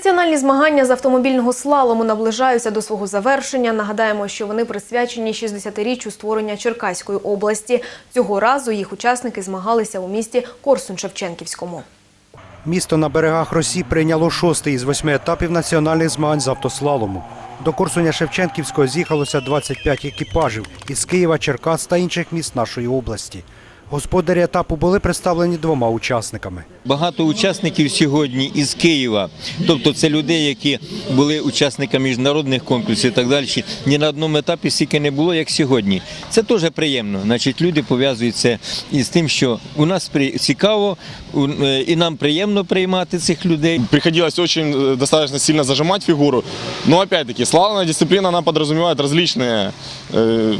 Національні змагання з автомобільного слалому наближаються до свого завершення. Нагадаємо, що вони присвячені 60-річчю створення Черкаської області. Цього разу їх учасники змагалися у місті Корсунь-Шевченківському. Місто на берегах Росі прийняло шостий із восьми етапів національних змагань з автослалому. До Корсуня Шевченківського з'їхалося 25 екіпажів із Києва, Черкас та інших міст нашої області. Господарі етапу були представлені двома учасниками. Багато учасників сьогодні із Києва, тобто це люди, які були учасниками міжнародних конкурсів і так далі. Ні на одному етапі стільки не було, як сьогодні. Це теж приємно. Значить, люди пов'язують це із тим, що у нас цікаво е, і нам приємно приймати цих людей. Приходилось э, достаточно сильно зажимать фигуру. Но опять-таки, слаломная дисциплина, она подразумевает различные э,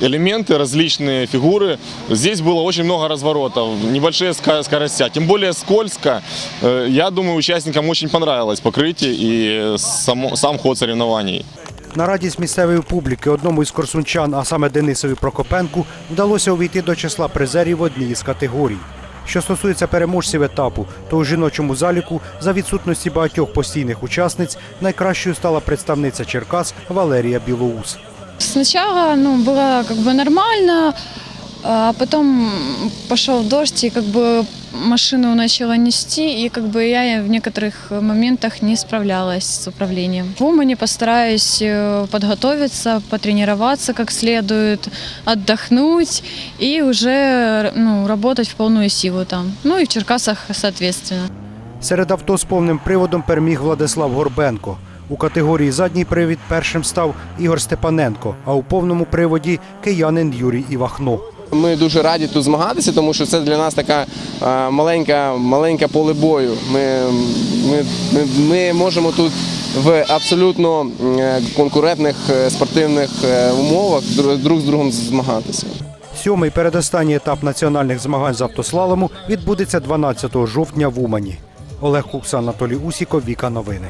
элементы, различные фигуры. Здесь было очень много разворотов, небольшие ска- скоростя. Тем более скользко. Э, я думаю, участникам очень понравилось покрытие и само- сам ход соревнований. На радість місцевої публіки одному із корсунчан, а саме Денисові Прокопенку, вдалося увійти до числа призерів в одній із категорій. Що стосується переможців етапу, то у жіночому заліку за відсутності багатьох постійних учасниць найкращою стала представниця Черкас Валерія Білоус. Сначала ну, было как бы нормально, а потом пошел дождь, и как бы машину начала нести, и как бы я в некоторых моментах не справлялась с управлением. В Умане постараюсь э, подготовиться, потренироваться как следует, отдохнуть и уже ну, работать в полную силу там. Ну и в Черкасах, соответственно. Серед авто з повним приводом переміг Владислав Горбенко. У категорії задній привід першим став Ігор Степаненко, а у повному приводі киянин Юрій Івахно. Ми дуже раді тут змагатися, тому що це для нас така е, маленька, маленька поле бою. Ми, ми, ми, можемо тут в абсолютно е, конкурентних е, спортивних умовах друг з другом змагатися. Сьомий передостанній етап національних змагань з автослалому відбудеться 12 жовтня в Умані. Олег Кукса, Анатолій Усіков, Віка Новини.